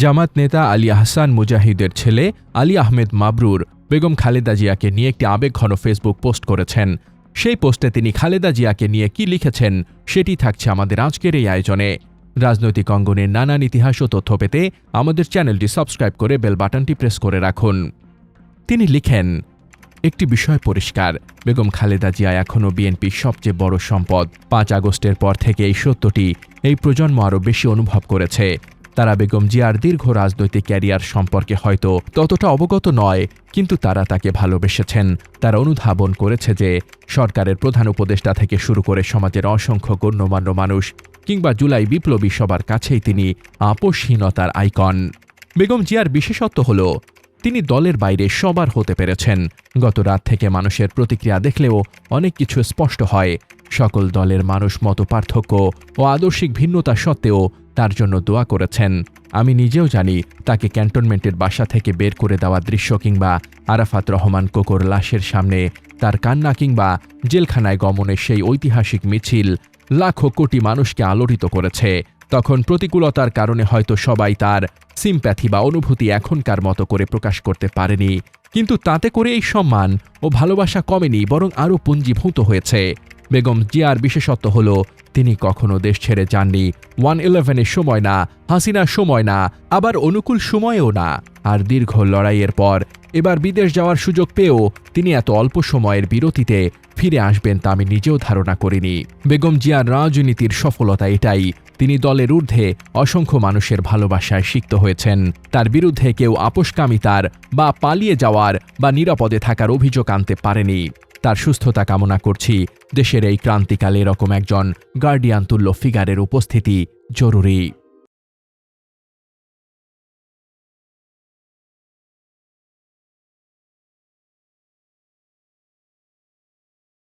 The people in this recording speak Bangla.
জামাত নেতা আলী আহসান মুজাহিদের ছেলে আলী আহমেদ মাবরুর বেগম খালেদা জিয়াকে নিয়ে একটি আবেগঘন ফেসবুক পোস্ট করেছেন। সেই পোস্টে তিনি খালেদা জিয়াকে নিয়ে কি লিখেছেন সেটি থাকছে আমাদের আজকের এই আয়োজনে। রাজনৈতিক অঙ্গনের নানান ইতিহাস ও তথ্য পেতে আমাদের চ্যানেলটি সাবস্ক্রাইব করে বেল বাটনটি প্রেস করে রাখুন। তিনি লিখেন, একটি বিষয় পরিষ্কার, বেগম খালেদা জিয়া এখনও বিএনপির সবচেয়ে বড় সম্পদ। পাঁচ আগস্টের পর থেকে এই সত্যটি এই প্রজন্ম আরও বেশি অনুভব করেছে। তারা বেগম জিয়ার দীর্ঘ রাজনৈতিক ক্যারিয়ার সম্পর্কে হয়তো ততটা অবগত নয়, কিন্তু তারা তাকে ভালোবেসেছেন। তারা অনুধাবন করেছে যে সরকারের প্রধান উপদেষ্টা থেকে শুরু করে সমাজের অসংখ্য গণ্যমান্য মানুষ কিংবা জুলাই বিপ্লবী সবার কাছেই তিনি আপোষহীনতার আইকন। বেগম জিয়ার বিশেষত্ব হল তিনি দলের বাইরে সবার হতে পেরেছেন। গত রাত থেকে মানুষের প্রতিক্রিয়া দেখলেও অনেক কিছু স্পষ্ট হয়। সকল দলের মানুষ মত পার্থক্য ও আদর্শিক ভিন্নতা সত্ত্বেও তার জন্য দোয়া করেছেন। আমি নিজেও জানি তাকে ক্যান্টনমেন্টের বাসা থেকে বের করে দেওয়া দৃশ্য কিংবা আরাফাত রহমান কোকর লাশের সামনে তার কান্না কিংবা জেলখানায় গমনের সেই ঐতিহাসিক মিছিল লাখো কোটি মানুষকে আলোড়িত করেছে। তখন প্রতিকূলতার কারণে হয়তো সবাই তার সিম্প্যাথি বা অনুভূতি এখনকার মতো করে প্রকাশ করতে পারেনি। কিন্তু তাতে করে এই সম্মান ও ভালোবাসা কমেনি, বরং আরও পুঞ্জীভূত হয়েছে। বেগম জিয়ার বিশেষত্ব হল, তিনি কখনো দেশ ছেড়ে যাননি। ওয়ান ইলেভেনের সময় না, হাসিনার সময় না, আবার অনুকূল সময়েও না। আর দীর্ঘ লড়াইয়ের পর, এবার বিদেশ যাওয়ার সুযোগ পেয়েও তিনি এত অল্প সময়ের বিরতিতে ফিরে আসবেন তা আমি নিজেও ধারণা করিনি। বেগম জিয়ার রাজনীতির সফলতা এটাই। তিনি দলের ঊর্ধ্বে অসংখ্য মানুষের ভালোবাসায় সিক্ত হয়েছেন। তার বিরুদ্ধে কেউ আপোষকামিতার বা পালিয়ে যাওয়ার বা নিরাপদে থাকার অভিযোগ আনতে পারেনি। তার সুস্থতা কামনা করছি। দেশের এই ক্রান্তিকালে এরকম একজন গার্ডিয়ান তুল্য ফিগারের উপস্থিতি জরুরি।